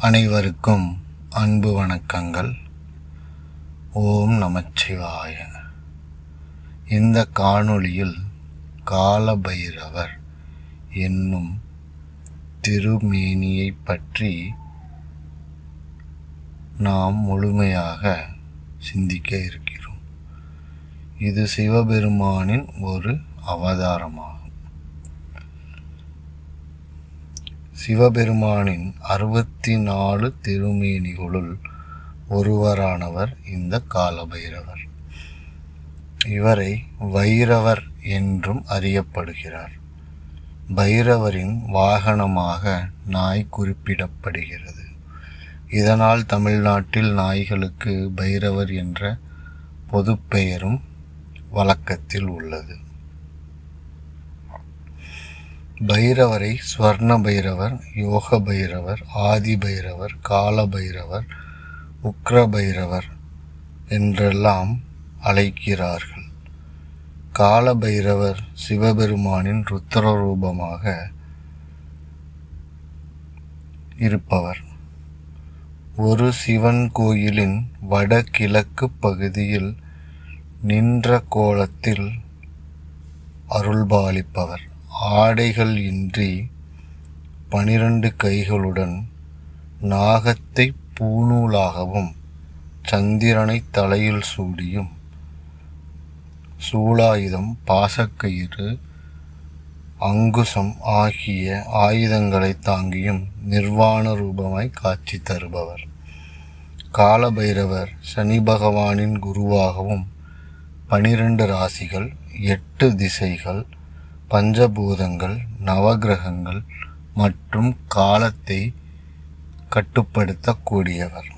அனைவருக்கும் அன்பு வணக்கங்கள். ஓம் நமச்சிவாய. இந்த காணொளியில் காலபைரவர் என்னும் திருமேனியை பற்றி நாம் முழுமையாக சிந்திக்க இருக்கிறோம். இது சிவபெருமானின் ஒரு அவதாரமாகும் சிவபெருமானின் அறுபத்தி நாலு திருமேனிகளுள் ஒருவரானவர் இந்த காலபைரவர். இவரை வைரவர் என்றும் அறியப்படுகிறார். பைரவரின் வாகனமாக நாய் குறிப்பிடப்படுகிறது. இதனால் தமிழ்நாட்டில் நாய்களுக்கு பைரவர் என்ற பொதுப்பெயரும் வழக்கத்தில் உள்ளது. பைரவரை ஸ்வர்ண பைரவர் யோக பைரவர் ஆதி பைரவர் கால பைரவர் உக்ர பைரவர் என்றெல்லாம் அழைக்கிறார்கள். கால பைரவர் சிவபெருமானின் ருத்திர ரூபமாக இருப்பவர். ஒரு சிவன் கோயிலின் வடகிழக்கு பகுதியில் நின்ற கோலத்தில் அருள்பாலிப்பவர். ஆடைகள் இன்றி பனிரெண்டு கைகளுடன் நாகத்தை பூநூலாகவும் சந்திரனை தலையில் சூடியும் சூலாயுதம் பாசக்கயிறு அங்குசம் ஆகிய ஆயுதங்களை தாங்கியும் நிர்வாண ரூபமாய் காட்சி தருபவர். காலபைரவர் சனி பகவானின் குருவாகவும் பனிரெண்டு ராசிகள் எட்டு திசைகள் பஞ்சபூதங்கள் நவகிரகங்கள் மற்றும் காலத்தை கட்டுப்படுத்தக்கூடியவர்.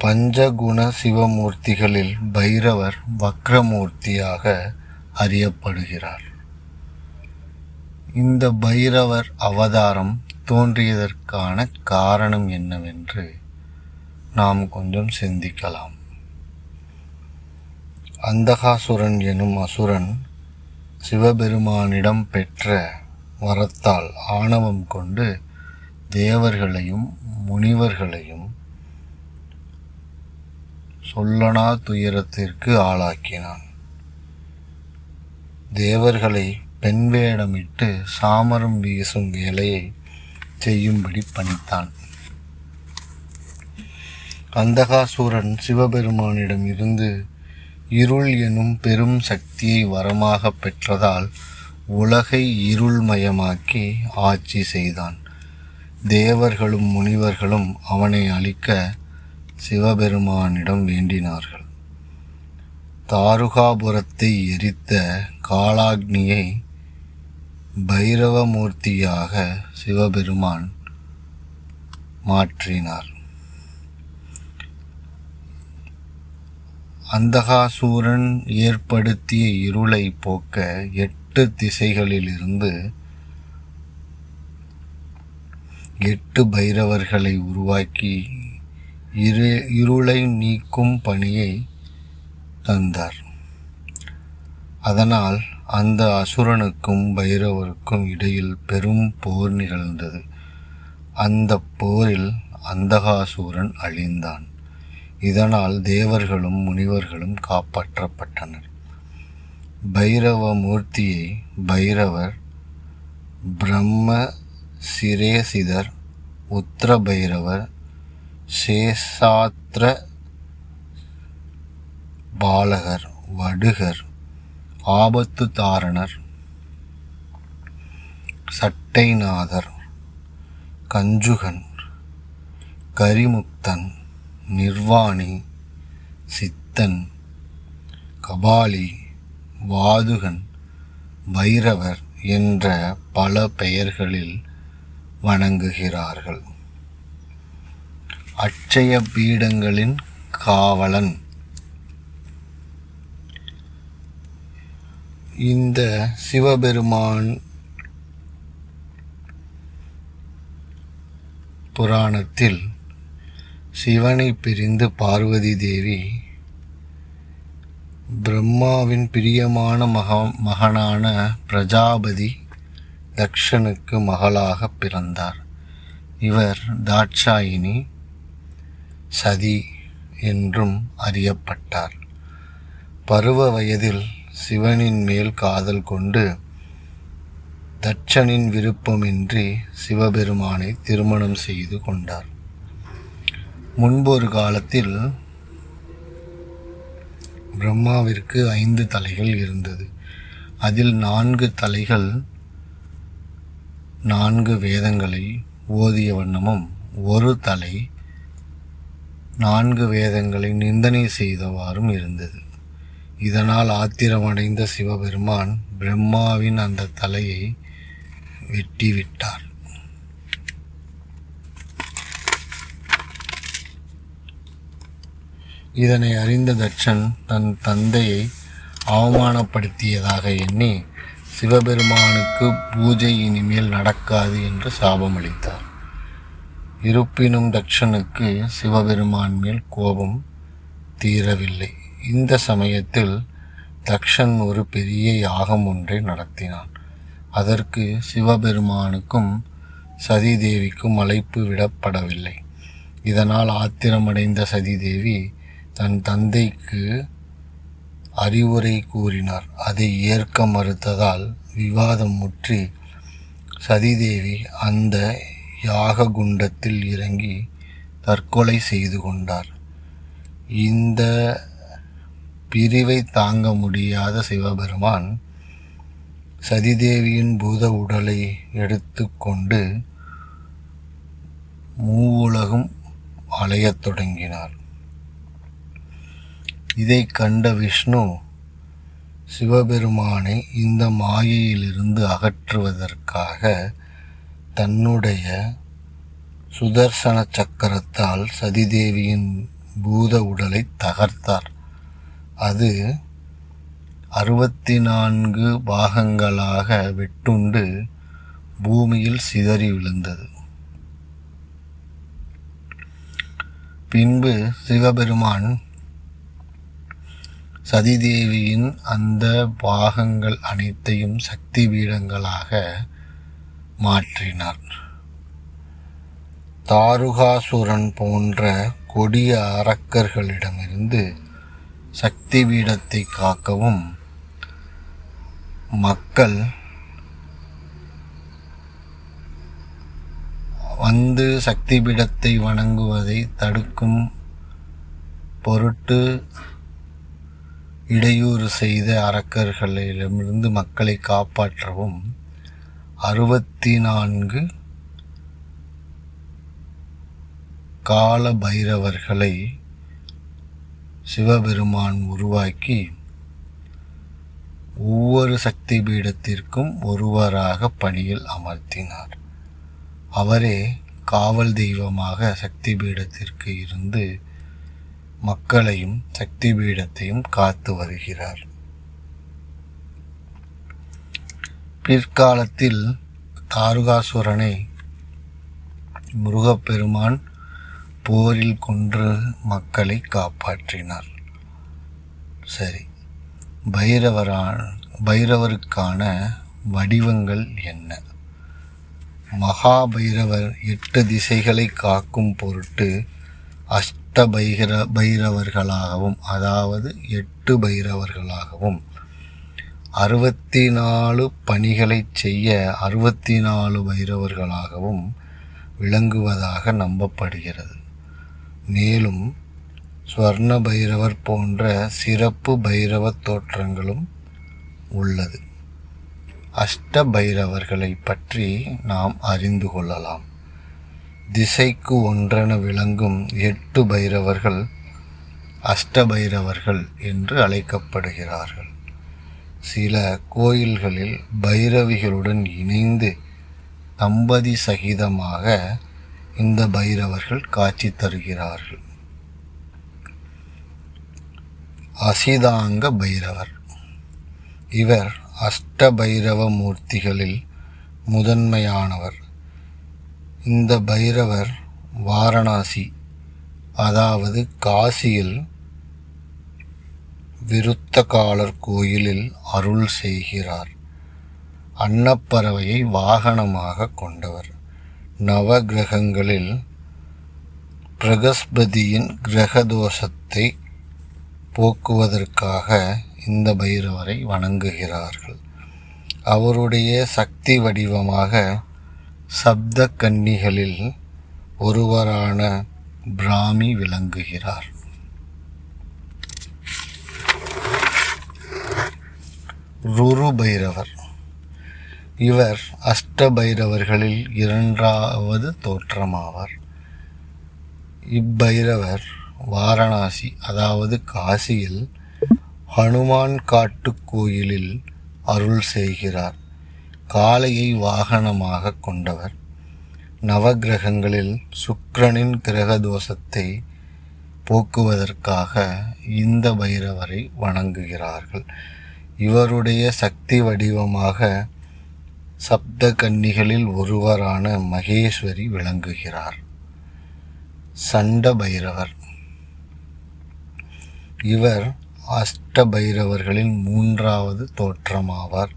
பஞ்சகுண சிவமூர்த்திகளில் பைரவர் வக்ரமூர்த்தியாக அறியப்படுகிறார். இந்த பைரவர் அவதாரம் தோன்றியதற்கான காரணம் என்னவென்று நாம் கொஞ்சம் சிந்திக்கலாம். அந்தகாசுரன் எனும் அசுரன் சிவபெருமானிடம் பெற்ற வரத்தால் ஆணவம் கொண்டு தேவர்களையும் முனிவர்களையும் சொல்லனா துயரத்திற்கு ஆளாக்கினான். தேவர்களை பெண் வேடமிட்டு சாமரம் வீசும் வேலையை செய்யும்படி பணித்தான். அந்தகாசூரன் சிவபெருமானிடம் இருந்து இருள் எனும் பெரும் சக்தியை வரமாக பெற்றதால் உலகை இருள்மயமாக்கி ஆட்சி செய்தான். தேவர்களும் முனிவர்களும் அவனை அழிக்க சிவபெருமானிடம் வேண்டினார்கள். தாருகாபுரத்தை எரித்த காலாக்னியை பைரவமூர்த்தியாக சிவபெருமான் மாற்றினார். அந்தகாசூரன் ஏற்படுத்திய இருளை போக்க எட்டு திசைகளிலிருந்து எட்டு பைரவர்களை உருவாக்கி இரு இருளை நீக்கும் பணியை தந்தார். அதனால் அந்த அசுரனுக்கும் பைரவருக்கும் இடையில் பெரும் போர் நிகழ்ந்தது. அந்த போரில் அந்தகாசூரன் அழிந்தான். இதனால் தேவர்களும் முனிவர்களும் காப்பாற்றப்பட்டனர். பைரவ மூர்த்தியை பைரவர் பிரம்ம சிரேசிதர் உத்திர பைரவர் சேஷாத்திர பாலகர் வடுகர் ஆபத்து தாரணர் சட்டைநாதர் கஞ்சுகன் கரிமுக்தன் நிர்வாணி சித்தன் கபாலி வாதுகன் பைரவர் என்ற பல பெயர்களில் வணங்குகிறார்கள். அட்சய பீடங்களின் காவலன். இந்த சிவபெருமான் புராணத்தில் சிவனை பிரிந்து பார்வதி தேவி பிரம்மாவின் பிரியமான மக மகனான பிரஜாபதி தக்ஷனுக்கு மகளாக பிறந்தார். இவர் தாட்சாயினி சதி என்றும் அறியப்பட்டார். பருவ வயதில் சிவனின் மேல் காதல் கொண்டு தட்சனின் விருப்பமின்றி சிவபெருமானை திருமணம் செய்து கொண்டார். முன்பொரு காலத்தில் பிரம்மாவிற்கு ஐந்து தலைகள் இருந்தது. அதில் நான்கு தலைகள் நான்கு வேதங்களை ஓதிய வண்ணமும் ஒரு தலை நான்கு வேதங்களை நிந்தனை செய்தவாறும் இருந்தது. இதனால் ஆத்திரமடைந்த சிவபெருமான் பிரம்மாவின் அந்த தலையை வெட்டிவிட்டார். இதனை அறிந்த தட்சன் தன் தந்தையை அவமானப்படுத்தியதாக எண்ணி சிவபெருமானுக்கு பூஜை இனிமேல் நடக்காது என்று சாபமளித்தார். இருப்பினும் தட்சனுக்கு சிவபெருமான் மேல் கோபம் தீரவில்லை. இந்த சமயத்தில் தக்ஷன் ஒரு பெரிய யாகம் ஒன்றை நடத்தினான். அதற்கு சிவபெருமானுக்கும் சதிதேவிக்கும் அழைப்பு விடப்படவில்லை. இதனால் ஆத்திரமடைந்த சதிதேவி தன் தந்தைக்கு அறிவுரை கூறினார். அதை ஏற்க மறுத்ததால் விவாதம் முற்றி சதிதேவி அந்த யாக குண்டத்தில் இறங்கி தற்கொலை செய்து கொண்டார். இந்த பிரிவை தாங்க முடியாத சிவபெருமான் சதிதேவியின் பூத உடலை எடுத்துக்கொண்டு மூவுலகும் அலையத் தொடங்கினார். இதை கண்ட விஷ்ணு சிவபெருமானை இந்த மாயையிலிருந்து அகற்றுவதற்காக தன்னுடைய சுதர்சன சக்கரத்தால் சதிதேவியின் பூத உடலை தகர்த்தார். அது அறுபத்தி நான்கு பாகங்களாக வெட்டுண்டு பூமியில் சிதறி விழுந்தது. பின்பு சிவபெருமான் சதிதேவியின் அந்த பாகங்கள் அனைத்தையும் சக்தி பீடங்களாக மாற்றினார். தாருகாசுரன் போன்ற கொடிய அரக்கர்களிடமிருந்து சக்தி பீடத்தை காக்கவும் மக்கள் வந்து சக்தி பீடத்தை வணங்குவதை தடுக்கும் பொருட்டு இடையூறு செய்த அரக்கர்களிடமிருந்து மக்களை காப்பாற்றவும். அறுபத்தி நான்கு கால பைரவர்களை சிவபெருமான் உருவாக்கி ஒவ்வொரு சக்தி பீடத்திற்கும் ஒருவராக பணியில் அமர்த்தினார். அவரே காவல் தெய்வமாக சக்தி பீடத்திற்கு இருந்து மக்களையும் சக்தி பீடத்தையும் காத்து வருகிறார். பிற்காலத்தில் தாருகாசுரனை முருகப்பெருமான் போரில் கொன்று மக்களை காப்பாற்றினார். சரி பைரவரா பைரவருக்கான வடிவங்கள் என்ன? மகாபைரவர் எட்டு திசைகளை காக்கும் பொருட்டு அஷ்ட பைர பைரவர்களாகவும் அதாவது எட்டு பைரவர்களாகவும். அறுபத்தி நாலு பணிகளை செய்ய அறுபத்தி நாலு பைரவர்களாகவும் விளங்குவதாக நம்பப்படுகிறது. மேலும் ஸ்வர்ண பைரவர் போன்ற சிறப்பு பைரவ தோற்றங்களும் உள்ளது. அஷ்ட பைரவர்களை பற்றி நாம் அறிந்து கொள்ளலாம். திசைக்கு ஒன்றென விளங்கும் எட்டு பைரவர்கள் அஷ்டபைரவர்கள் என்று அழைக்கப்படுகிறார்கள். சில கோயில்களில் பைரவிகளுடன் இணைந்து தம்பதி சகிதமாக இந்த பைரவர்கள் காட்சி தருகிறார்கள். அசிதாங்க பைரவர். இவர் அஷ்டபைரவ மூர்த்திகளில் முதன்மையானவர். இந்த பைரவர் வாரணாசி அதாவது காசியில் விருத்தகாலர் கோயிலில் அருள் செய்கிறார். அன்னப்பறவையை வாகனமாக கொண்டவர். நவகிரகங்களில் பிரகஸ்பதியின் கிரகதோஷத்தை போக்குவதற்காக இந்த பைரவரை வணங்குகிறார்கள். அவருடைய சக்தி வடிவமாக சப்த கன்னிகளில் ஒருவரான பிராமி விளங்குகிறார். ருரு பைரவர் இவர் அஷ்டபைரவர்களில் இரண்டாவது தோற்றமாவார். இப்பைரவர் வாரணாசி அதாவது காசியில் ஹனுமான் காட்டு கோயிலில் அருள் செய்கிறார். காளையை வாகனமாக கொண்டவர். நவகிரகங்களில் சுக்கிரனின் கிரக தோஷத்தை போக்குவதற்காக இந்த பைரவரை வணங்குகிறார்கள். இவருடைய சக்தி வடிவமாக சப்த கன்னிகளில் ஒருவரான மகேஸ்வரி விளங்குகிறார். சண்ட பைரவர். இவர் அஷ்ட பைரவர்களின் மூன்றாவது தோற்றமாவார்.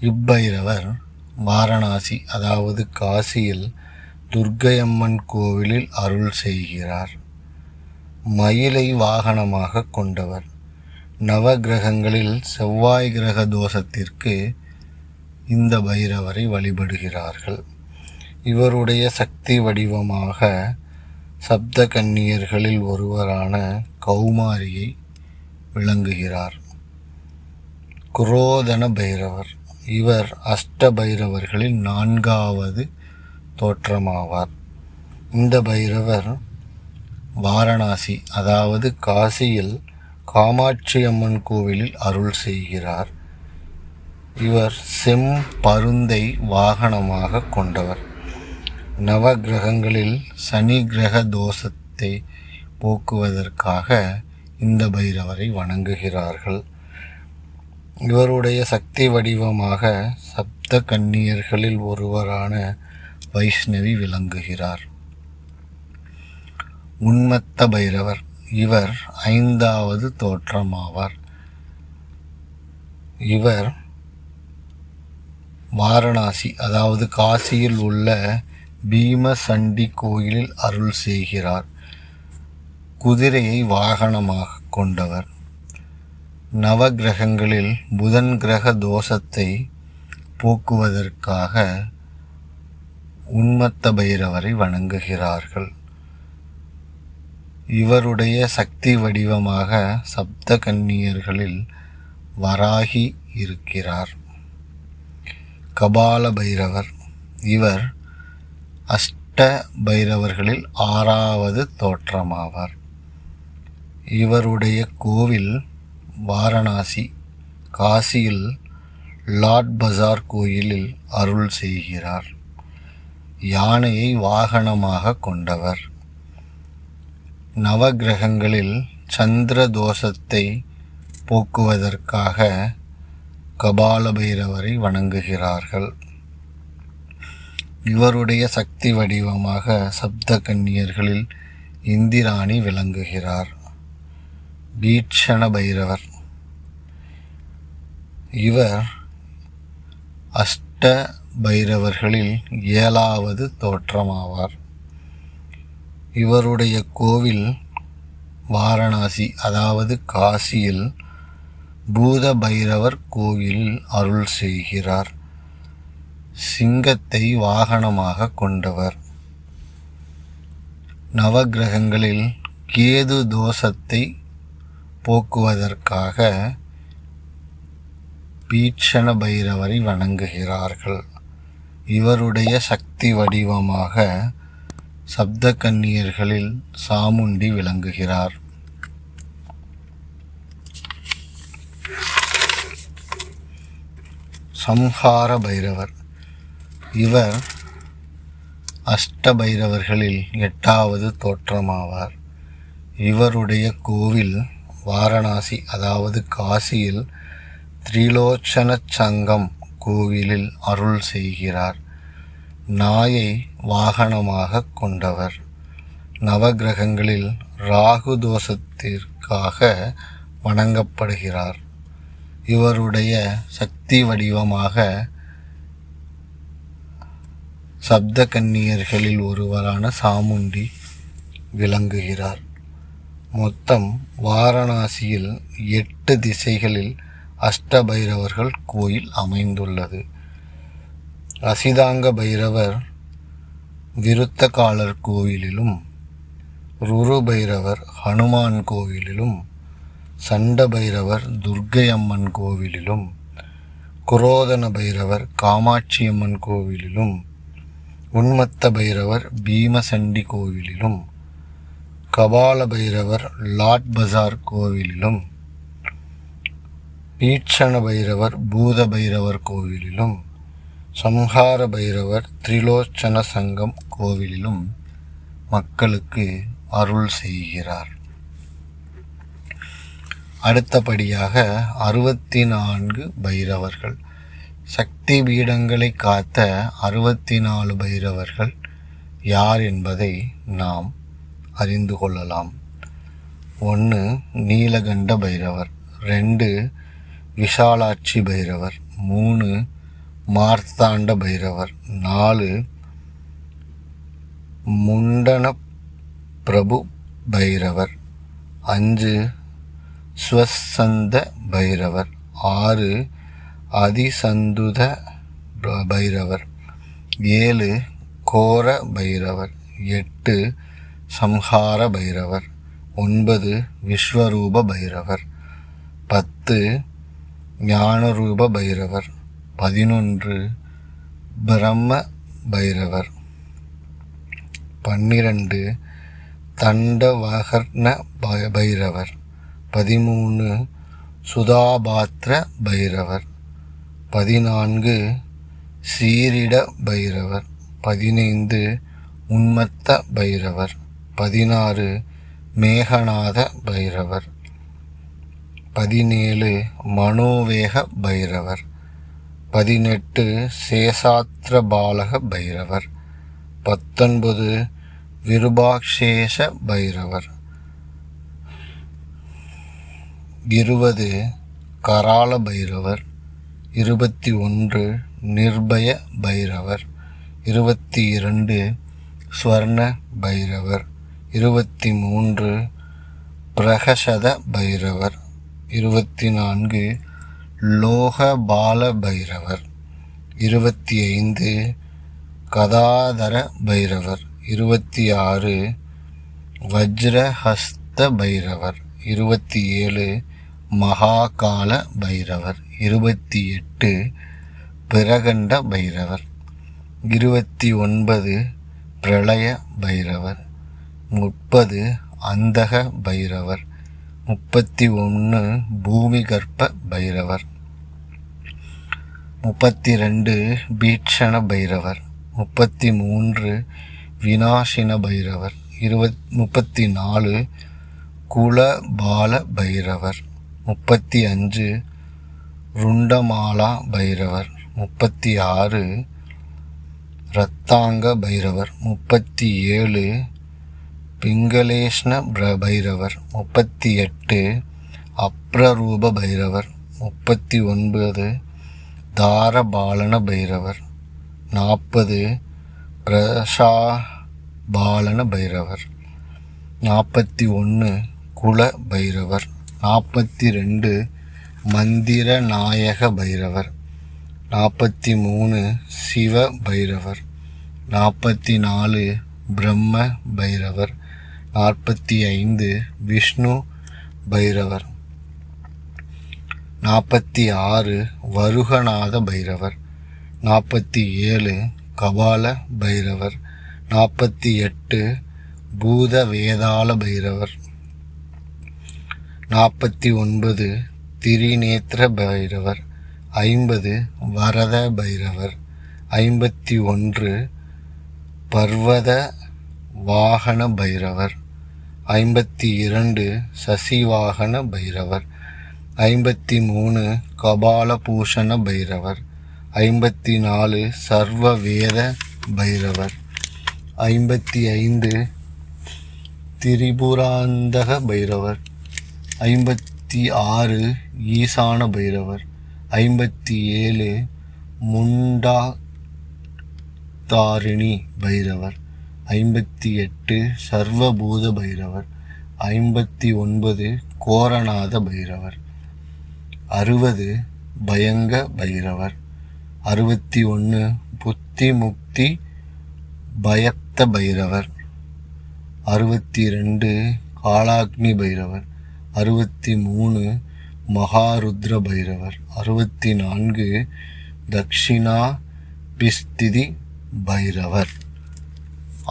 இப்பைரவர் வாரணாசி அதாவது காசியில் துர்க்கையம்மன் கோவிலில் அருள் செய்கிறார். மயிலை வாகனமாக கொண்டவர். நவகிரகங்களில் செவ்வாய் கிரக தோஷத்திற்கு இந்த பைரவரை வழிபடுகிறார்கள். இவருடைய சக்தி வடிவமாக சப்த கன்னியர்களில் ஒருவரான கௌமாரியை விளங்குகிறார். குரோதன பைரவர். இவர் அஷ்டபைரவர்களில் நான்காவது தோற்றமாவார். இந்த பைரவர் வாரணாசி அதாவது காசியில் காமாட்சி அம்மன் கோவிலில் அருள் செய்கிறார். இவர் செம் பருந்தை வாகனமாக கொண்டவர். நவகிரகங்களில் சனி கிரக தோஷத்தை போக்குவதற்காக இந்த பைரவரை வணங்குகிறார்கள். இவருடைய சக்தி வடிவமாக சப்த கன்னியர்களில் ஒருவரான வைஷ்ணவி விளங்குகிறார். உன்மத்த பைரவர் இவர் ஐந்தாவது தோற்றமாவார். இவர் வாரணாசி அதாவது காசியில் உள்ள பீமசண்டி கோயிலில் அருள் செய்கிறார். குதிரையை வாகனமாக கொண்டவர். நவகிரகங்களில் புதன் கிரக தோஷத்தை போக்குவதற்காக உன்மத்த பைரவரை வணங்குகிறார்கள். இவருடைய சக்தி வடிவமாக சப்த கன்னியர்களில் வராகி இருக்கிறார். கபால பைரவர் இவர் அஷ்ட பைரவர்களில் ஆறாவது தோற்றமாவார். இவருடைய கோவில் வாரணாசி காசியில் லாட் பஜார் கோயிலில் அருள் செய்கிறார். யானையை வாகனமாக கொண்டவர். நவகிரகங்களில் சந்திர தோஷத்தை போக்குவதற்காக கபால பைரவரை வணங்குகிறார்கள். இவருடைய சக்தி வடிவமாக சப்த கன்னியர்களில் இந்திராணி விளங்குகிறார். பீட்சண பைரவர் இவர் அஷ்ட பைரவர்களில் ஏழாவது தோற்றமாவார். இவருடைய கோவில் வாரணாசி அதாவது காசியில் பூத பைரவர் கோவிலில் அருள் செய்கிறார். சிங்கத்தை வாகனமாக கொண்டவர். நவகிரகங்களில் கேது தோஷத்தை போக்குவதற்காக பீட்சண பைரவரை வணங்குகிறார்கள். இவருடைய சக்தி வடிவமாக சப்த கன்னியர்களில் சாமுண்டி விளங்குகிறார். சம்ஹார பைரவர். இவர் அஷ்ட பைரவர்களில் எட்டாவது தோற்றமாவார். இவருடைய கோவில் வாரணாசி அதாவது காசியில் திரிலோச்சன சங்கம் கோவிலில் அருள் செய்கிறார். நாயை வாகனமாக கொண்டவர். நவகிரகங்களில் ராகு தோஷத்திற்காக வணங்கப்படுகிறார். இவருடைய சக்தி வடிவமாக சப்த கன்னியர்களில் ஒருவரான சாமுண்டி விளங்குகிறார். மொத்தம் வாரணாசியில் எட்டு திசைகளில் அஷ்டபைரவர்கள் கோயில் அமைந்துள்ளது. அசிதாங்க பைரவர் விருத்தகாலர் கோயிலிலும் ருரு பைரவர் ஹனுமான் கோவிலிலும் சண்ட பைரவர் துர்க்கையம்மன் கோவிலிலும் குரோதன பைரவர் காமாட்சியம்மன் கோவிலிலும் உன்மத்த பைரவர் பீமசண்டி கோவிலிலும் கபால பைரவர் லாட் பஜார் கோவிலிலும் ஈட்சண பைரவர் பூத பைரவர் கோவிலிலும் சம்ஹார பைரவர் திரிலோச்சன சங்கம் கோவிலிலும் மக்களுக்கு அருள் செய்கிறார். அடுத்தபடியாக அறுபத்தி நான்கு பைரவர்கள். சக்தி பீடங்களை காத்த அறுபத்தி நாலு பைரவர்கள் யார் என்பதை நாம் அறிந்து கொள்ளலாம். ஒன்று நீலகண்ட பைரவர் ரெண்டு விஷாலாட்சி பைரவர் மூணு மார்த்தாண்ட பைரவர் நாலு முண்டன பிரபு பைரவர் அஞ்சு ஸ்வசந்த பைரவர் ஆறு அதிசந்துத பைரவர் ஏழு கோர பைரவர் எட்டு சம்ஹார பைரவர் ஒன்பது விஸ்வரூப பைரவர் பத்து ஞானரூப பைரவர் பதினொன்று பிரம்ம பைரவர் பன்னிரண்டு தண்டவகர்ண ப- பைரவர் பதிமூணு சுதாபாத்திர பைரவர் பதினான்கு சீரிட பைரவர் பதினைந்து உன்மத்த பைரவர் பதினாறு மேகநாத பைரவர் பதினேழு மனோவேக பைரவர். பதினெட்டு சேஷாத்திர பாலக பைரவர். பத்தொன்பது விருபாக்ஷேஷ பைரவர். இருபது கரால பைரவர். இருபத்தி ஒன்று நிர்பய பைரவர். இருபத்தி இரண்டு ஸ்வர்ண பைரவர். இருபத்தி மூன்று பிரகசத பைரவர். இருபத்தி நான்கு லோகபால பைரவர் இருபத்தி ஐந்து கதாதர பைரவர் இருபத்தி ஆறு வஜ்ரஹஸ்த பைரவர் இருபத்தி ஏழு மகாகால பைரவர் இருபத்தி எட்டு பிரகண்ட பைரவர் இருபத்தி ஒன்பது பிரளய பைரவர் முப்பது அந்தக பைரவர் முப்பத்தி ஒன்று பூமி கர்ப்ப பைரவர். முப்பத்தி ரெண்டு பீட்சண பைரவர். முப்பத்தி மூன்று வினாசின பைரவர். இருபத் முப்பத்தி நாலு குலபால பைரவர். முப்பத்தி அஞ்சு ருண்டமாலா பைரவர். முப்பத்தி ஆறு ரத்தாங்க பைரவர். முப்பத்தி ஏழு பிங்களேஷ்ண பிர- பைரவர் முப்பத்தி எட்டு அப்ரரூப பைரவர் முப்பத்தி ஒன்பது தாரபாலன பைரவர் நாற்பது பிரசாபாலன பைரவர் நாற்பத்தி ஒன்று குல பைரவர் நாற்பத்தி ரெண்டு மந்திர நாயக பைரவர் நாற்பத்தி மூணு சிவ பைரவர் நாற்பத்தி நாலு பிரம்ம பைரவர் நாற்பத்தி ஐந்து விஷ்ணு பைரவர். நாற்பத்தி ஆறு வருகநாத பைரவர். நாற்பத்தி ஏழு கபால பைரவர். நாற்பத்தி எட்டு பூத வேதாள பைரவர். நாற்பத்தி ஒன்பது திரிநேத்திர பைரவர். ஐம்பது வரத பைரவர். ஐம்பத்தி ஒன்று பர்வத வாகன பைரவர். ஐம்பத்தி இரண்டு சசிவாகன பைரவர். ஐம்பத்தி மூணு கபாலபூஷண பைரவர். ஐம்பத்தி நாலு சர்வ வேத பைரவர். ஐம்பத்தி ஐந்து திரிபுராந்தக பைரவர். ஐம்பத்தி ஆறு ஈசான பைரவர். ஐம்பத்தி ஏழு முண்டா தாரிணி பைரவர். ஐம்பத்தி எட்டு சர்வபூத பைரவர் ஐம்பத்தி ஒன்பது கோரநாத பைரவர் அறுபது பயங்க பைரவர் அறுபத்தி ஒன்று புத்தி முக்தி பயத்த பைரவர் அறுபத்தி ரெண்டு காலாக்னி பைரவர் அறுபத்தி மூணு மகாருத்ர பைரவர் அறுபத்தி நான்கு தக்ஷிணா பிஸ்திதி பைரவர்.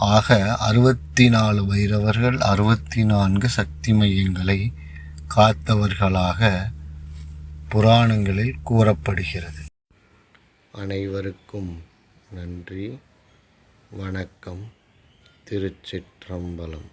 ஆக அறுபத்தி நாலு வைரவர்கள் அறுபத்தி நான்கு சக்தி மையங்களை காத்தவர்களாக புராணங்களில் கூறப்படுகிறது. அனைவருக்கும் நன்றி. வணக்கம். திருச்சிற்றம்பலம்.